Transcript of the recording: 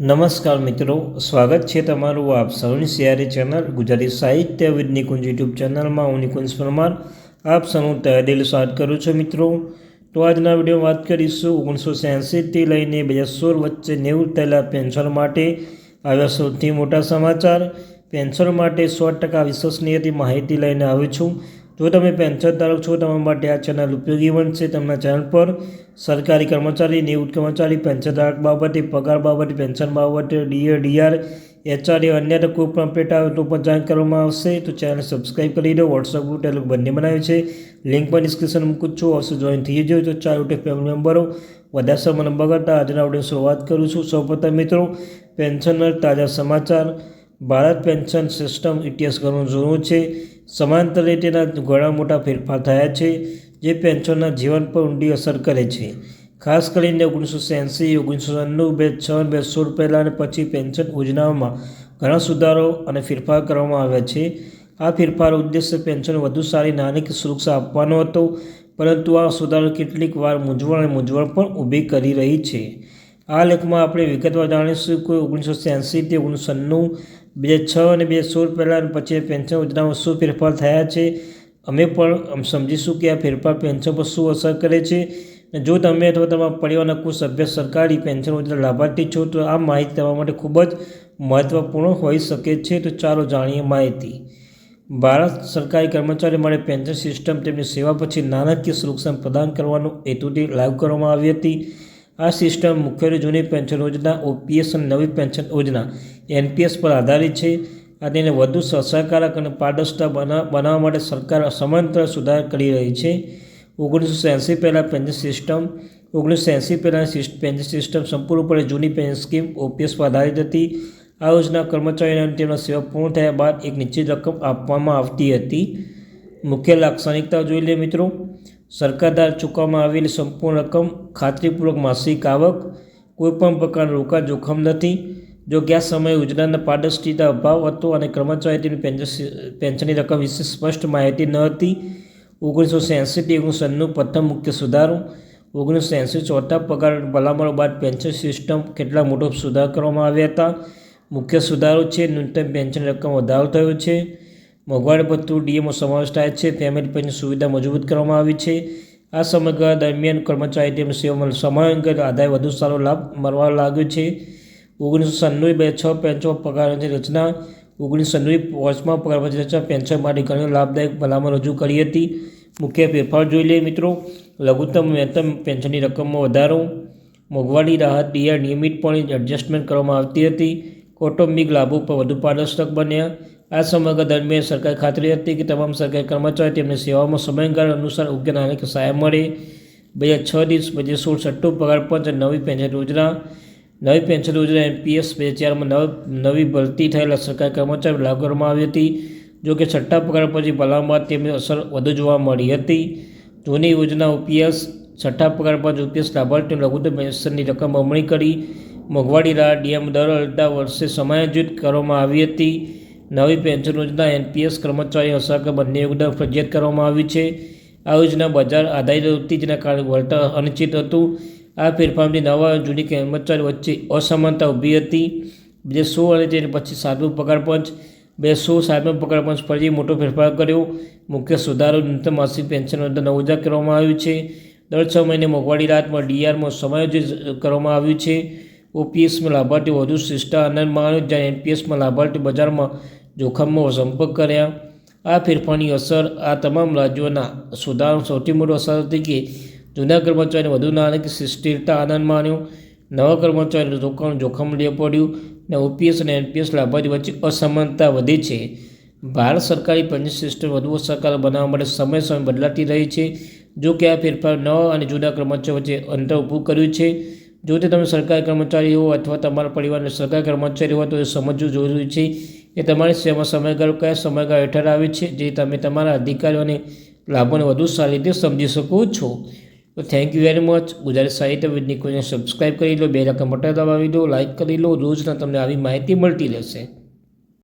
નમસ્કાર મિત્રો, સ્વાગત છે તમારું આપ સૌની સિયારી ચેનલ ગુજરાતી સાહિત્ય વિદ નિકુંજ યુટ્યુબ ચેનલમાં. હું નિકુંજ પરમાર, આપ સૌનું તહેદિલ સ્વાગત કરું છું મિત્રો. તો આજના વીડિયો વાત કરીશું ઓગણીસો છ્યાસીથી લઈને બે હજાર સોળ વચ્ચે નેવું થયેલા પેન્શન માટે આવ્યા સૌથી મોટા સમાચાર. પેન્શન માટે સો ટકા વિશ્વસનીયથી માહિતી લઈને આવ્યો છું. જો તમે પેન્શન ધારક છો, તમારા માટે આ ચેનલ ઉપયોગી બનશે. તેમના ચેનલ પર સરકારી કર્મચારી, નિવૃત્ત કર્મચારી પેન્શન ધારક બાબતે, પગાર બાબતે પેન્શન બાબતે ડીએ ડીઆર એચઆર એ અન્ય કોઈ પણ અપડેટ આવે તો પણ જાણ કરવામાં આવશે. તો ચેનલ સબસ્ક્રાઈબ કરી દો. વોટ્સઅપ ગ્રુપ બંને બનાવ્યું છે. લિંક પણ ડિસ્ક્રિપ્શન મૂકું છું. અવશ્ય જોઈન થઈ જજો. તો ચાર ઉઠે ફેમિલી મેમ્બરો વધારે સમય બગાડતા આજના વીડિયો શરૂઆત કરું છું. સૌપ્રથમ મિત્રો પેન્શનર તાજા સમાચાર. ભારત પેન્શન સિસ્ટમ ઇતિહાસ કરવાનું જૂનો છે. સમાંતર તેના ઘણા મોટા ફેરફાર થયા છે, જે પેન્શનના જીવન પર ઊંડી અસર કરે છે. ખાસ કરીને ઓગણીસો એંસી ઓગણીસો નવ્વાણું બે છ, બે સોળ પહેલાં અને પછી પેન્શન યોજનાઓમાં ઘણા સુધારો અને ફેરફાર કરવામાં આવ્યા છે. આ ફેરફાર ઉદ્દેશ્ય પેન્શન વધુ સારી નાની સુરક્ષા આપવાનો હતો, પરંતુ આ સુધારો કેટલીક વાર મૂંઝવણ અને મૂંઝવણ પણ ઊભી કરી રહી છે. આ લેખમાં આપણે વિગતવાર જાણીશું કે ઓગણીસો છ્યાસીથી ઓગણીસો બે હજાર છ અને બે હજાર સોળ પહેલાં અને પછી પેન્શન યોજનામાં શું ફેરફાર થયા છે. અમે પણ સમજીશું કે આ ફેરફાર પેન્શન પર શું અસર કરે છે. જો તમે અથવા તમારા પરિવારના કોઈ સભ્ય સરકારી પેન્શન યોજના લાભાર્થી છો, તો આ માહિતી તમારા માટે ખૂબ જ મહત્ત્વપૂર્ણ હોઈ શકે છે. તો ચાલો જાણીએ માહિતી. ભારત સરકારી કર્મચારીઓ માટે પેન્શન સિસ્ટમ તેમની સેવા પછી નાણાકીય સુરક્ષા પ્રદાન કરવાનો હેતુથી લાગુ કરવામાં આવી હતી. આ સિસ્ટમ મુખ્યત્વે જૂની પેન્શન યોજના, ઓપીએસ અને નવી પેન્શન યોજના, એનપીએસ પર આધારિત છે. આ તેને વધુ અસરકારક અને પારદર્શિતા બના, બનાવવા માટે સરકાર સમાંતર સુધાર કરી રહી છે. ઓગણીસો એંસી પહેલાં પેન્શન સિસ્ટમ, ઓગણીસો એંસી પહેલાં પેન્શન સિસ્ટમ સંપૂર્ણપણે જૂની પેન્શન સ્કીમ ઓપીએસ પર આધારિત હતી. આ યોજના કર્મચારીઓને તેમના સેવા પૂર્ણ થયા બાદ એક નિશ્ચિત રકમ આપવામાં આવતી હતી. મુખ્ય લાક્ષણિકતા જોઈ લે મિત્રો. સરકાર દ્વારા ચૂકવવામાં આવેલી સંપૂર્ણ રકમ ખાતરીપૂર્વક માસિક આવક કોઈપણ પ્રકારનું રોકાણ જોખમ નથી. જો આ સમયે યોજનાના પારદર્શિતા અભાવ હતો અને કર્મચારી તેમની પેન્શન પેન્શનની રકમ વિશે સ્પષ્ટ માહિતી ન હતી. ઓગણીસો એંસીથી ઓગણીસો નવ્વાણું પ્રથમ મુખ્ય સુધારો. ઓગણીસો એંસી ચોથા પગાર ભલામણો બાદ પેન્શન સિસ્ટમ કેટલા મોટો સુધાર કરવામાં આવ્યા હતા. મુખ્ય સુધારો છે, ન્યૂનતમ પેન્શન રકમ વધારો થયો છે. મોંઘવારી ભથ્થું ડીએમો સમાવેશ થાય છે. ફેમિલી પેન્શન સુવિધા મજબૂત કરવામાં આવી છે. આ સમયગાળા દરમિયાન કર્મચારી તેમની સેવામાં સમયાંકિત આધારે વધુ સારો લાભ મળવા લાગ્યો છે. ઓગણીસો સન્નુએ બે છ પેન્શન પગારની રચના, ઓગણીસો સન્નુએ વર્ષમાં પગાર રચના પેન્શન માટે ઘણી લાભદાયક ભલામણ રજૂ કરી હતી. મુખ્ય ફેરફાર જોઈ લઈએ મિત્રો. લઘુત્તમ વેતન પેન્શનની રકમમાં વધારો. મોંઘવારી રાહત ડીઆર નિયમિતપણે એડજસ્ટમેન્ટ કરવામાં આવતી હતી. કૌટુંબિક લાભો પર વધુ પારદર્શક બન્યા. આ સમગ્ર દરમિયાન સરકાર ખાતરી હતી કે તમામ સરકારી કર્મચારી તેમની સેવાઓમાં સમયગાળા અનુસાર યોગ્ય નાણાકીય સહાય મળે. બે હજાર છ દિવસ બે સોળ છઠ્ઠું પગાર પંચ નવી પેન્શન યોજના. નવી પેન્શન યોજના એમપીએસ બે હજાર ચારમાં નવ, નવી ભરતી થયેલા સરકારી કર્મચારીઓ લાગુ કરવામાં આવી હતી. જો કે છઠ્ઠા પગાર પછી ભલામણ બાદ તેમની અસર વધુ જોવા મળી હતી. જૂની યોજના ઓપીએસ, છઠ્ઠા પગાર પાંચ ઓપીએસ લાભાર્થીઓ લઘુત્તમ પેન્શનની રકમ બમણી કરી. મોંઘવારી રાહ ડીએમ દર અડધા વર્ષે સમાયોજિત કરવામાં આવી હતી. નવી પેન્શન યોજના એનપીએસ કર્મચારી અસહક બંને યોગદાન ફરજિયાત કરવામાં આવી છે. આ યોજના બજાર આધારિત હતી જેના કારણે વળતર અનિશ્ચિત હતું. આ ફેરફારથી નવા જૂની કર્મચારી વચ્ચે અસમાનતા ઊભી હતી. બે સો અને તેને પછી સાતમું પગાર પંચ, બે સો સાતમો પગાર પંચ ફરી મોટો ફેરફાર કર્યો. મુખ્ય સુધારો ન્યૂનતમ માસિક પેન્શન નવ હજાર કરવામાં આવ્યું છે. દર છ મહિને મોંઘવાડી રાતમાં ડીઆરમાં સમાયોજિત કરવામાં આવ્યું છે. ઓપીએસમાં લાભાર્થી વધુ શિષ્ટ આનંદ માણ્યો જ્યારે એનપીએસમાં લાભાર્થી બજારમાં જોખમમાં સંપર્ક કર્યા. આ ફેરફારની અસર આ તમામ રાજ્યોના સુધારો સૌથી મોટો અસર હતી કે જૂના કર્મચારીને વધુ નાણાકીય સ્થિરતા આનંદ માણ્યો. નવા કર્મચારીને રોકાણ જોખમ લેવું પડ્યું અને ઓપીએસ અને એનપીએસ લાભાર્થી વચ્ચે અસમાનતા વધી છે. ભારત સરકારી પેન્શન સિસ્ટમ વધુ અસરકારક બનાવવા માટે સમય સમય બદલાતી રહી છે. જો કે આ ફેરફાર નવા અને જૂના કર્મચારીઓ વચ્ચે અંતર ઊભું કર્યું છે. જો તે તમે સરકારી કર્મચારી હો અથવા તમારા પરિવારને સરકારી કર્મચારી હોય તો એ સમજવું જરૂરી છે કે તમારી સેવા સમયગાળો કયા સમયગાળો હેઠળ આવે છે, જે તમે તમારા અધિકારીઓને લાભોને વધુ સારી રીતે સમજી શકો છો. તો thank you very much Gujarati સાહિત્ય કોઈને સબસ્ક્રાઈબ કરી લો, બે રકમ બટન દબાવી દો લાઇક કરી લો. રોજના તમને આવી માહિતી મળતી રહેશે.